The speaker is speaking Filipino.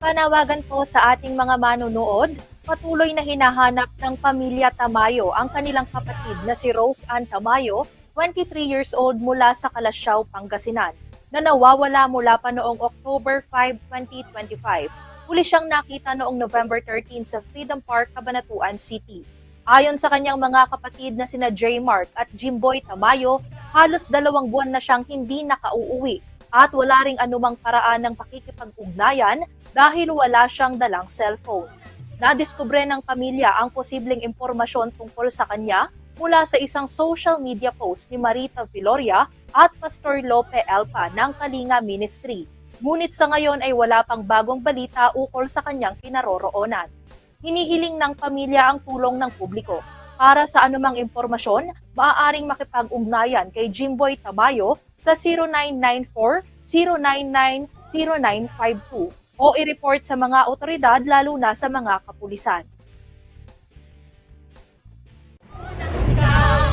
Panawagan po sa ating mga manunood, patuloy na hinahanap ng pamilya Tamayo ang kanilang kapatid na si Rose Ann Tamayo, 23 years old mula sa Kalasyaw, Pangasinan, na nawawala mula pa noong October 5, 2025. Huli siyang nakita noong November 13 sa Freedom Park, Cabanatuan City. Ayon sa kanyang mga kapatid na sina J. Mark at Jimboy Tamayo, halos dalawang buwan na siyang hindi nakauuwi at wala ring anumang paraan ng pakikipag-ugnayan dahil wala siyang dalang cellphone. Nadiskubre ng pamilya ang posibleng impormasyon tungkol sa kanya mula sa isang social media post ni Marita Viloria at Pastor Lope Elpa ng Kalinga Ministry. Ngunit sa ngayon ay wala pang bagong balita ukol sa kanyang kinaroroonan. Hinihiling ng pamilya ang tulong ng publiko. Para sa anumang impormasyon, maaaring makipag-ugnayan kay Jimboy Tamayo sa 0994-099-0952 o i-report sa mga otoridad lalo na sa mga kapulisan.